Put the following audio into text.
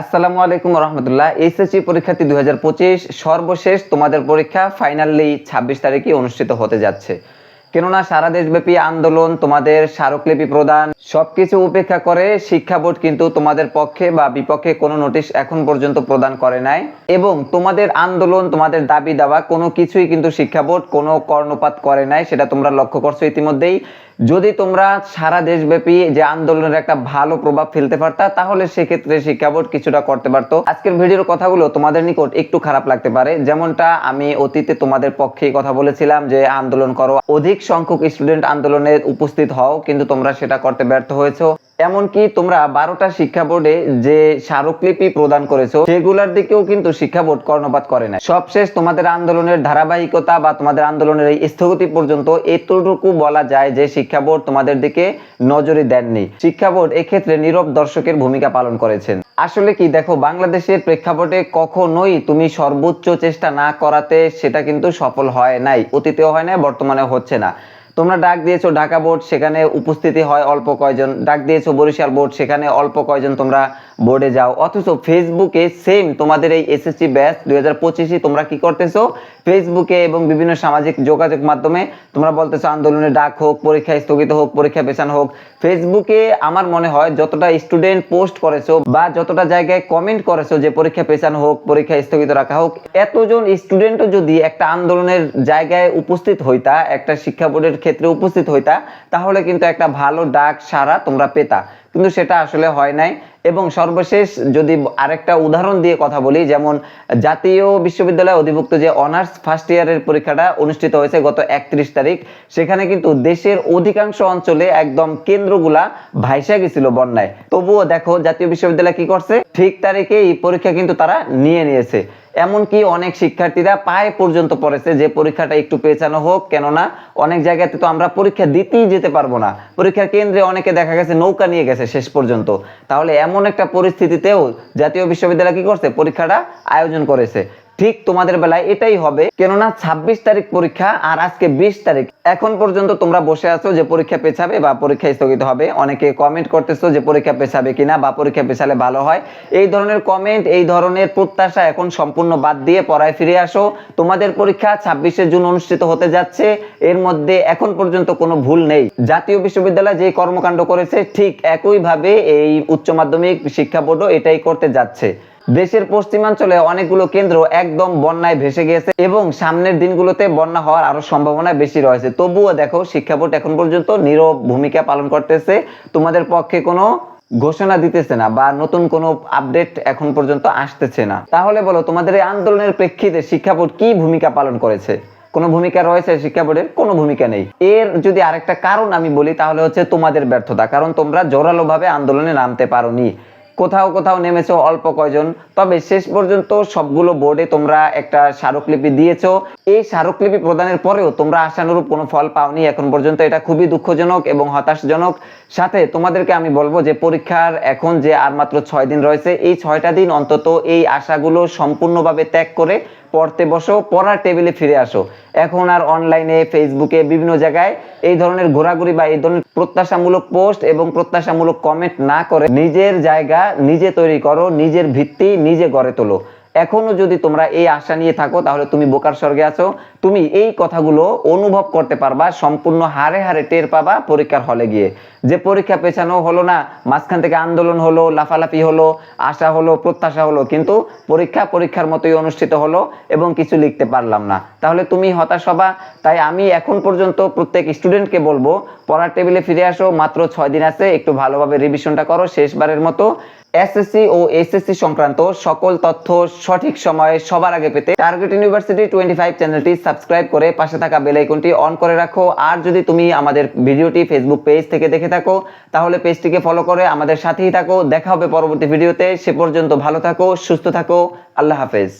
আসসালামু আলাইকুম রহমতুল্লাহ এইচএসসি পরীক্ষার্থী দুই সর্বশেষ তোমাদের পরীক্ষা ফাইনালি ছাব্বিশ তারিখে অনুষ্ঠিত হতে যাচ্ছে। কেননা সারা দেশব্যাপী আন্দোলন তোমাদের স্মারকলিপি প্রদান, সবকিছু উপেক্ষা করে শিক্ষা বোর্ড কিন্তু তোমাদের পক্ষে বা বিপক্ষে কোনো নোটিশ এখন পর্যন্ত প্রদান করে নাই এবং তোমাদের আন্দোলন, তোমাদের দাবি দাওয়া কোনো কিছুই কিন্তু শিক্ষা বোর্ড কোনো কর্ণপাত করে নাই, সেটা তোমরা লক্ষ্য করছ ইতিমধ্যেই। যদি তোমরা সারা দেশব্যাপী যে আন্দোলনের একটা ভালো প্রভাব ফেলতে পারতা, তাহলে সেক্ষেত্রে শিক্ষা বোর্ড কিছুটা করতে পারতো। আজকের ভিডিওর কথাগুলো তোমাদের নিকট একটু খারাপ লাগতে পারে। যেমনটা আমি অতীতে তোমাদের পক্ষে কথা বলেছিলাম যে, আন্দোলন করো। অধিক সংখ্যক স্টুডেন্ট আন্দোলনে উপস্থিত হও, কিন্তু তোমরা সেটা করতে ব্যর্থ হয়েছো। এমনকি তোমরা বারোটা শিক্ষা বোর্ডে যে স্মারকলিপি প্রদান করেছ, সেগুলোর দিকেও কিন্তু শিক্ষা বোর্ড কর্ণপাত করে না সবশেষ তোমাদের আন্দোলনের ধারাবাহিকতা বা তোমাদের আন্দোলনের এই স্থগতি পর্যন্ত এতটুকু বলা যায় যে শিক্ষা বোর্ড তোমাদের দিকে নজরে দেননি। শিক্ষা বোর্ড এক্ষেত্রে নীরব দর্শকের ভূমিকা পালন করেছেন। আসলে কি দেখো, বাংলাদেশের প্রেক্ষাপটে কখনোই তুমি সর্বোচ্চ চেষ্টা না করাতে সেটা কিন্তু সফল হয় নাই, অতীতেও হয় না বর্তমানে হচ্ছে না। তোমরা ডাক দিয়েছ ঢাকা বোর্ড, সেখানে উপস্থিতি হয় অল্প কয়জন। ডাক দিয়েছ বরিশাল বোর্ড, সেখানে অল্প কয়জন তোমরা বোর্ডে যাও। অথচ ফেসবুকে সেম তোমাদের এই এসএসসি ব্যাচ দুই হাজার পঁচিশে তোমরা কি করতেছো? ফেসবুকে এবং বিভিন্ন সামাজিক যোগাযোগ মাধ্যমে তোমরা বলতেছো, আন্দোলনে ডাক হোক, পরীক্ষা স্থগিত হোক, পরীক্ষা পেছানো হোক। ফেসবুকে আমার মনে হয় যতটা স্টুডেন্ট পোস্ট করেছ বা যতটা জায়গায় কমেন্ট করেছ যে পরীক্ষা পেছানো হোক, পরীক্ষা স্থগিত রাখা হোক, এতজন স্টুডেন্টও যদি একটা আন্দোলনের জায়গায় উপস্থিত হইতা, একটা শিক্ষা বোর্ডের ক্ষেত্রে উপস্থিত হইতা, তাহলে কিন্তু একটা ভালো ডাক সারা তোমরা পেতা। কিন্তু সেটা আসলে হয় নাই। এবং সর্বশেষ যদি আরেকটা উদাহরণ দিয়ে কথা বলি, যেমন জাতীয় বিশ্ববিদ্যালয় অধিভুক্ত যে অনার্স ফার্স্ট ইয়ারের পরীক্ষাটা অনুষ্ঠিত হয়েছে গত একত্রিশ তারিখ, সেখানে কিন্তু দেশের অধিকাংশ অঞ্চলে একদম কেন্দ্রগুলা ভাইসা গেছিল বন্যায়। তবুও দেখো, জাতীয় বিশ্ববিদ্যালয় কি করছে? ঠিক তারিখে এই পরীক্ষা কিন্তু তারা নিয়ে নিয়েছে। এমনকি অনেক শিক্ষার্থীরা পায়ে পর্যন্ত পড়েছে, যে পরীক্ষাটা একটু পেছানো হোক, কেননা অনেক জায়গাতে তো আমরা পরীক্ষা দিতেই যেতে পারব না। পরীক্ষার কেন্দ্রে অনেকে দেখা গেছে নৌকা নিয়ে গেছে শেষ পর্যন্ত। তাহলে এমন একটা পরিস্থিতিতেও জাতীয় বিশ্ববিদ্যালয় কি করছে? পরীক্ষাটা আয়োজন করেছে। ঠিক তোমাদের বেলায় এটাই হবে। কেননা ২৬ তারিখ পরীক্ষা আর আজকে ২০ তারিখ। এখন পর্যন্ত তোমরা বসে আছো যে পরীক্ষা পেছাবে বা পরীক্ষা স্থগিত হবে। অনেকে কমেন্ট করতেছো যে পরীক্ষা পেছাবে কিনা বা পরীক্ষা পেছালে ভালো হয়। এই ধরনের কমেন্ট এই ধরনের প্রত্যাশা এখন সম্পূর্ণ বাদ দিয়ে পড়ায় ফিরে আসো। তোমাদের পরীক্ষা ছাব্বিশে জুন অনুষ্ঠিত হতে যাচ্ছে। এর মধ্যে এখন পর্যন্ত কোনো ভুল নেই। জাতীয় বিশ্ববিদ্যালয় যে কর্মকাণ্ড করেছে, ঠিক একইভাবে এই উচ্চ মাধ্যমিক শিক্ষা বোর্ডও এটাই করতে যাচ্ছে। দেশের পশ্চিমাঞ্চলে অনেকগুলো কেন্দ্র একদম বন্যায় ভেসে গিয়েছে এবং সামনের দিনগুলোতে বন্যা হওয়ার আরও সম্ভাবনা বেশি রয়েছে। তবুও দেখো শিক্ষা বোর্ড এখন পর্যন্ত নীরব ভূমিকা পালন করতেছে। তোমাদের পক্ষে কোনো ঘোষণা দিতেছে না বা নতুন কোনো আপডেট এখন পর্যন্ত আসতেছে না। তাহলে বলো, তোমাদের এই আন্দোলনের প্রেক্ষিতে শিক্ষা বোর্ড কি ভূমিকা পালন করেছে? কোনো ভূমিকা রয়েছে শিক্ষা বোর্ডের কোনো ভূমিকা নেই। এর যদি আরেকটা কারণ আমি বলি, তাহলে হচ্ছে তোমাদের ব্যর্থতা। কারণ তোমরা জোরালোভাবে আন্দোলনে নামতে পারোনি। কোথাও কোথাও নেমেছো অল্প কয়জন, তবে শেষ পর্যন্ত সবগুলো বোর্ডে তোমরা একটা স্মারকলিপি দিয়েছ। এই স্মারকলিপি প্রদানের পরেও তোমরা আশানুরূপ কোনো ফল পাওনি, এখন পর্যন্ত এটা খুবই দুঃখজনক এবং হতাশজনক। সাথে তোমাদেরকে আমি বলব যে পরীক্ষার এখন যে আর মাত্র ছয় দিন রয়েছে, এই ছয়টা দিন অন্তত এই আশাগুলো সম্পূর্ণভাবে ত্যাগ করে পড়তে বসো, পড়ার টেবিলে ফিরে আসো। এখন আর অনলাইনে ফেসবুকে বিভিন্ন জায়গায় এই ধরনের ঘোরাঘুরি বা এই ধরনের প্রত্যাশামূলক পোস্ট এবং প্রত্যাশামূলক কমেন্ট না করে নিজের জায়গা নিজে তৈরি করো, নিজের ভিত্তি নিজে গড়ে তোলো। এখনও যদি তোমরা এই আশা নিয়ে থাকো, তাহলে তুমি বোকার স্বর্গে আছো। তুমি এই কথাগুলো অনুভব করতে পারবা, সম্পূর্ণ হারে হারে টের পাবা পরীক্ষার হলে গিয়ে। যে পরীক্ষা পেছানো হলো না, মাঝখান থেকে আন্দোলন হলো, লাফালাফি হলো, আশা হলো, প্রত্যাশা হলো, কিন্তু পরীক্ষা পরীক্ষার মতোই অনুষ্ঠিত হলো এবং কিছু লিখতে পারলাম না। তাহলে তুমি হতাশ হবা। তাই আমি এখন পর্যন্ত প্রত্যেক স্টুডেন্টকে বলব, পড়ার টেবিলে ফিরে আসো, মাত্র ছয় দিন আছে, একটু ভালোভাবে রিভিশনটা করো, শেষবারের মতো। এসএসসি ও এসএসসি সংক্রান্ত সকল তথ্য সঠিক সময়ে সবার আগে পেতে টার্গেট ইউনিভার্সিটি টোয়েন্টি ফাইভ চ্যানেলটি সাবস্ক্রাইব করে পাশে থাকা বেল আইকনটি অন করে রাখো। আর যদি তুমি আমাদের ভিডিওটি ফেসবুক পেজ থেকে দেখে থাকো, তাহলে পেজটিকে ফলো করে আমাদের সাথেই থাকো। দেখা হবে পরবর্তী ভিডিওতে। সে পর্যন্ত ভালো থাকো, সুস্থ থাকো। আল্লাহ হাফেজ।